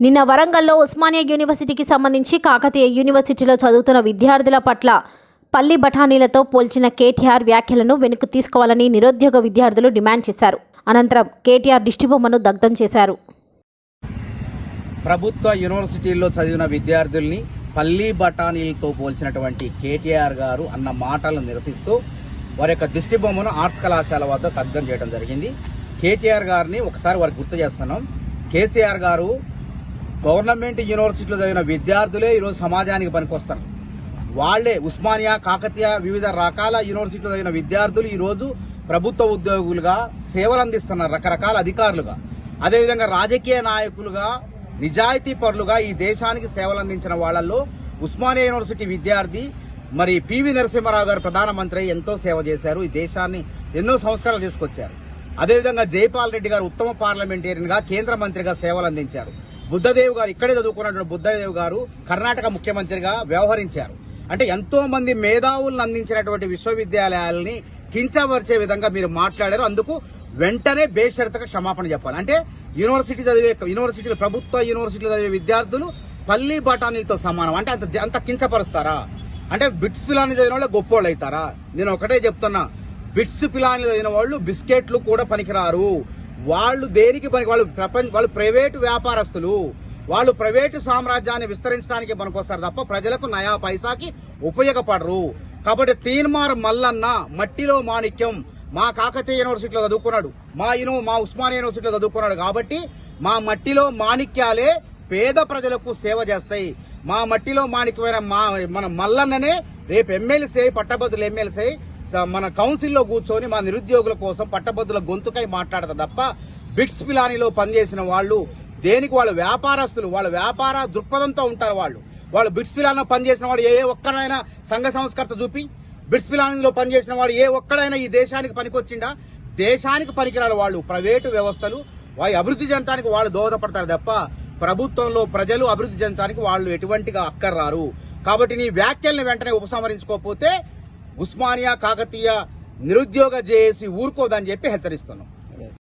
నిన్న వరంగల్లో ఉస్మానియా యూనివర్సిటీకి సంబంధించి కాకతీయ యూనివర్సిటీలో చదువుతున్న విద్యార్థుల పట్ల పల్లి బఠానీలతో పోల్చిన కేటీఆర్ వ్యాఖ్యలను వెనుకు తీసుకోవాలని నిరుద్యోగ విద్యార్థులు డిమాండ్ చేశారు. అనంతరం కేటీఆర్ దిష్టిబొమ్మను దగ్ధం చేశారు. ప్రభుత్వ యూనివర్సిటీల్లో చదివిన విద్యార్థుల్ని పల్లీ బఠానీలతో పోల్చినటువంటి కేటీఆర్ గారు అన్న మాటలను నిరసిస్తూ వారి యొక్క దిష్టిబొమ్మను ఆర్ట్స్ కళాశాల వద్ద దగ్ధం చేయడం జరిగింది. కేటీఆర్ గారిని ఒకసారి వారికి గుర్తు చేస్తున్నాం. కేసీఆర్ గారు గవర్నమెంట్ యూనివర్సిటీలో చదివిన విద్యార్థులే ఈరోజు సమాజానికి పనికొస్తారు. వాళ్ళే ఉస్మానియా కాకతీయ వివిధ రకాల యూనివర్సిటీలో చదివిన విద్యార్థులు ఈరోజు ప్రభుత్వ ఉద్యోగులుగా సేవలు అందిస్తున్నారు రకరకాల అధికారులుగా. అదేవిధంగా రాజకీయ నాయకులుగా నిజాయితీ పరులుగా ఈ దేశానికి సేవలు అందించిన వాళ్ళల్లో ఉస్మానియా యూనివర్సిటీ విద్యార్థి మరి పివి నరసింహారావు గారు ప్రధానమంత్రి అయి ఎంతో సేవ చేశారు. ఈ దేశాన్ని ఎన్నో సంస్కరణలు తీసుకొచ్చారు. అదేవిధంగా జైపాల్ రెడ్డి గారు ఉత్తమ పార్లమెంటేరియన్గా కేంద్ర మంత్రిగా సేవలు అందించారు. బుద్ధదేవ్ గారు ఇక్కడే చదువుకున్నటువంటి బుద్ధదేవ్ గారు కర్ణాటక ముఖ్యమంత్రిగా వ్యవహరించారు. అంటే ఎంతో మంది మేధావులను అందించినటువంటి విశ్వవిద్యాలయాలని కించపరిచే విధంగా మీరు మాట్లాడారు. అందుకు వెంటనే బేషరతగా క్షమాపణ చెప్పాలి. అంటే యూనివర్సిటీ చదివే యూనివర్సిటీలు ప్రభుత్వ యూనివర్సిటీలు చదివే విద్యార్థులు పల్లి బఠానీలతో సమానం. అంటే అంత అంత కించపరుస్తారా? అంటే బిట్స్ పిలాని చదివిన వాళ్ళు గొప్పోళ్ళు అవుతారా? నేను ఒకటే చెప్తున్నా. బిట్స్ పిలాని చదివిన వాళ్ళు బిస్కెట్లు కూడా పనికిరారు. వాళ్ళు దేనికి పనికి వాళ్ళు ప్రపంచ వాళ్ళు ప్రైవేటు వ్యాపారస్తులు. వాళ్ళు ప్రైవేటు సామ్రాజ్యాన్ని విస్తరించడానికి పనికొస్తారు తప్ప ప్రజలకు నయా పైసాకి ఉపయోగపడరు. కాబట్టి తీన్మార్ మల్లన్న మట్టిలో మాణిక్యం. మా కాకతీయ యూనివర్సిటీలో చదువుకున్నాడు. మా యూని మా ఉస్మానియా యూనివర్సిటీలో చదువుకున్నాడు కాబట్టి మా మట్టిలో మాణిక్యాలే పేద ప్రజలకు సేవ చేస్తాయి. మా మట్టిలో మాణిక్యమైన మా మన మల్లన్ననే రేపు ఎమ్మెల్సీ అయి పట్టభద్రులు ఎమ్మెల్సీ అయి మన కౌన్సిల్లో కూర్చొని మా నిరుద్యోగుల కోసం పట్టభద్రుల గొంతుకై మాట్లాడతా తప్ప బిట్స్ పిలానిలో పనిచేసిన వాళ్ళు దేనికి వాళ్ళు వ్యాపారస్తులు వాళ్ళ వ్యాపార దృక్పథంతో ఉంటారు వాళ్ళు. వాళ్ళు బిట్స్ పిలానీలో పనిచేసిన వాడు ఏ ఒక్కడైనా సంఘ సంస్కర్త చూపి బిట్స్ పిలానిలో పనిచేసిన వాడు ఏ ఒక్కడైనా ఈ దేశానికి పనికొచ్చిండా? దేశానికి పనికిరారు వాళ్ళు ప్రైవేటు వ్యవస్థలు వారి అభివృద్ధి చెందడానికి వాళ్ళు దోహదపడతారు తప్ప ప్రభుత్వంలో ప్రజలు అభివృద్ధి చెందడానికి వాళ్ళు ఎటువంటిగా అక్కర్రారు. కాబట్టి నీ వ్యాఖ్యల్ని వెంటనే ఉపసంహరించుకోకపోతే ఉస్మానియా కాకతీయ నిరుద్యోగ జేఏసీ ఊరుకోదని చెప్పి హెచ్చరిస్తున్నాం.